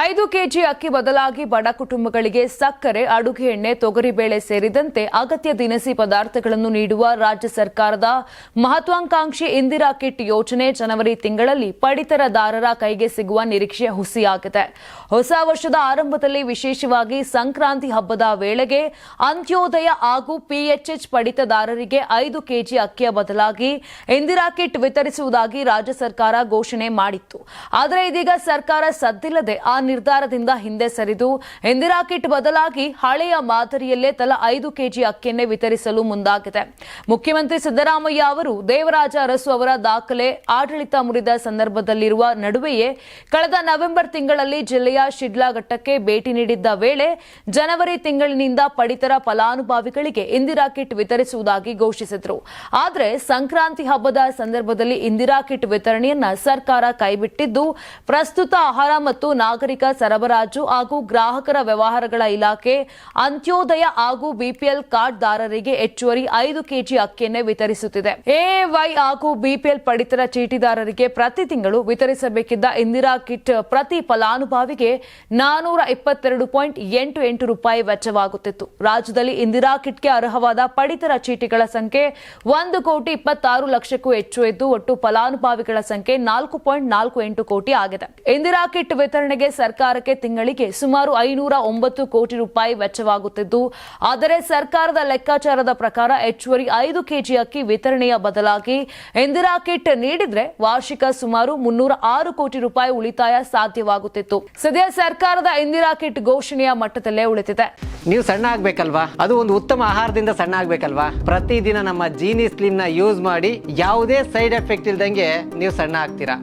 ಐದು ಕೆಜಿ ಅಕ್ಕಿ ಬದಲಾಗಿ ಬಡ ಕುಟುಂಬಗಳಿಗೆ ಸಕ್ಕರೆ, ಅಡುಗೆ ಎಣ್ಣೆ ತೊಗರಿಬೇಳೆ ಸೇರಿದಂತೆ ಅಗತ್ಯ ದಿನಸಿ ಪದಾರ್ಥಗಳನ್ನು ನೀಡುವ ರಾಜ್ಯ ಸರ್ಕಾರದ ಮಹತ್ವಾಕಾಂಕ್ಷಿ ಇಂದಿರಾ ಕಿಟ್ ಯೋಜನೆ ಜನವರಿ ತಿಂಗಳಲ್ಲಿ ಪಡಿತರದಾರರ ಕೈಗೆ ಸಿಗುವ ನಿರೀಕ್ಷೆ ಹುಸಿಯಾಗಿದೆ. ಹೊಸ ವರ್ಷದ ಆರಂಭದಲ್ಲಿ ವಿಶೇಷವಾಗಿ ಸಂಕ್ರಾಂತಿ ಹಬ್ಬದ ವೇಳೆಗೆ ಅಂತ್ಯೋದಯ ಹಾಗೂ ಪಿಎಚ್ಎಚ್ ಪಡಿತದಾರರಿಗೆ ಐದು ಕೆಜಿ ಅಕ್ಕಿಯ ಬದಲಾಗಿ ಇಂದಿರಾ ಕಿಟ್ ವಿತರಿಸುವುದಾಗಿ ರಾಜ್ಯ ಸರ್ಕಾರ ಘೋಷಣೆ ಮಾಡಿತ್ತು. ಆದರೆ ಇದೀಗ ಸರ್ಕಾರ ಸದ್ದಿಲ್ಲದೆ ಆ ನಿರ್ಧಾರದಿಂದ ಹಿಂದೆ ಸರಿದು ಇಂದಿರಾ ಕಿಟ್ ಬದಲಾಗಿ ಹಳೆಯ ಮಾದರಿಯಲ್ಲೇ ತಲಾ ಐದು ಕೆಜಿ ಅಕ್ಕಿಯನ್ನೇ ವಿತರಿಸಲು ಮುಂದಾಗಿದೆ. ಮುಖ್ಯಮಂತ್ರಿ ಸಿದ್ದರಾಮಯ್ಯ ಅವರು ದೇವರಾಜ ಅರಸು ಅವರ ದಾಖಲೆ ಆಡಳಿತ ಮುರಿದ ಸಂದರ್ಭದಲ್ಲಿರುವ ನಡುವೆಯೇ ಕಳೆದ ನವೆಂಬರ್ ತಿಂಗಳಲ್ಲಿ ಜಿಲ್ಲೆಯ ಶಿಡ್ಲಾಘಟ್ಟಕ್ಕೆ ಭೇಟಿ ನೀಡಿದ್ದ ವೇಳೆ ಜನವರಿ ತಿಂಗಳಿನಿಂದ ಪಡಿತರ ಫಲಾನುಭವಿಗಳಿಗೆ ಇಂದಿರಾ ಕಿಟ್ ವಿತರಿಸುವುದಾಗಿ ಘೋಷಿಸಿದರು. ಆದರೆ ಸಂಕ್ರಾಂತಿ ಹಬ್ಬದ ಸಂದರ್ಭದಲ್ಲಿ ಇಂದಿರಾ ಕಿಟ್ ವಿತರಣೆಯನ್ನ ಸರ್ಕಾರ ಕೈಬಿಟ್ಟಿದ್ದು ಪ್ರಸ್ತುತ ಆಹಾರ ಮತ್ತು ನಾಗರಿಕ ಸರಬರಾಜು ಹಾಗೂ ಗ್ರಾಹಕರ ವ್ಯವಹಾರಗಳ ಇಲಾಖೆ, ಅಂತ್ಯೋದಯ ಹಾಗೂ ಬಿಪಿಎಲ್ ಕಾರ್ಡ್ದಾರರಿಗೆ ಹೆಚ್ಚುವರಿ ಐದು ಕೆಜಿ ಅಕ್ಕಿಯನ್ನೇ ವಿತರಿಸುತ್ತಿದೆ. ಎವೈ ಹಾಗೂ ಬಿಪಿಎಲ್ ಪಡಿತರ ಚೀಟಿದಾರರಿಗೆ ಪ್ರತಿ ತಿಂಗಳು ವಿತರಿಸಬೇಕಿದ್ದ ಇಂದಿರಾ ಕಿಟ್ ಪ್ರತಿ ಫಲಾನುಭವಿಗೆ ನಾನೂರ ಇಪ್ಪತ್ತೆರಡು ಪಾಯಿಂಟ್ ಎಂಟು ಎಂಟು ರೂಪಾಯಿ ವೆಚ್ಚವಾಗುತ್ತಿತ್ತು. ರಾಜ್ಯದಲ್ಲಿ ಇಂದಿರಾ ಕಿಟ್ಗೆ ಅರ್ಹವಾದ ಪಡಿತರ ಚೀಟಿಗಳ ಸಂಖ್ಯೆ ಒಂದು ಕೋಟಿ ಇಪ್ಪತ್ತಾರು ಲಕ್ಷಕ್ಕೂ ಹೆಚ್ಚು ಇದ್ದು, ಒಟ್ಟು ಫಲಾನುಭವಿಗಳ ಸಂಖ್ಯೆ ನಾಲ್ಕು ಪಾಯಿಂಟ್ ನಾಲ್ಕು ಎಂಟು ಕೋಟಿ ಆಗಿದೆ. ಇಂದಿರಾ ಕಿಟ್ ವಿತರಣೆಗೆ ಸರ್ಕಾರಕ್ಕೆ ತಿಂಗಳಿಗೆ ಸುಮಾರು ಐನೂರ ಒಂಬತ್ತು ಕೋಟಿ ರೂಪಾಯಿ ವೆಚ್ಚವಾಗುತ್ತಿದ್ದು, ಆದರೆ ಸರ್ಕಾರದ ಲೆಕ್ಕಾಚಾರದ ಪ್ರಕಾರ ಹೆಚ್ಚುವರಿ ಐದು ಕೆಜಿ ಅಕ್ಕಿ ವಿತರಣೆಯ ಬದಲಾಗಿ ಇಂದಿರಾ ಕಿಟ್ ನೀಡಿದ್ರೆ ವಾರ್ಷಿಕ ಸುಮಾರು ಮುನ್ನೂರ ಆರು ಕೋಟಿ ರೂಪಾಯಿ ಉಳಿತಾಯ ಸಾಧ್ಯವಾಗುತ್ತಿತ್ತು. ಸದ್ಯ ಸರ್ಕಾರದ ಇಂದಿರಾ ಕಿಟ್ ಘೋಷಣೆಯ ಮಟ್ಟದಲ್ಲೇ ಉಳಿತಿದೆ ನೀವು ಸಣ್ಣ ಆಗ್ಬೇಕಲ್ವಾ? ಅದು ಒಂದು ಉತ್ತಮ ಆಹಾರದಿಂದ ಸಣ್ಣ ಆಗ್ಬೇಕಲ್ವಾ? ಪ್ರತಿದಿನ ನಮ್ಮ ಜೀನಿ ಸ್ಲಿಮ್ನ ಯೂಸ್ ಮಾಡಿ ಯಾವುದೇ ಸೈಡ್ ಎಫೆಕ್ಟ್ ಇಲ್ದಂಗೆ ನೀವು ಸಣ್ಣ ಆಗ್ತೀರಾ?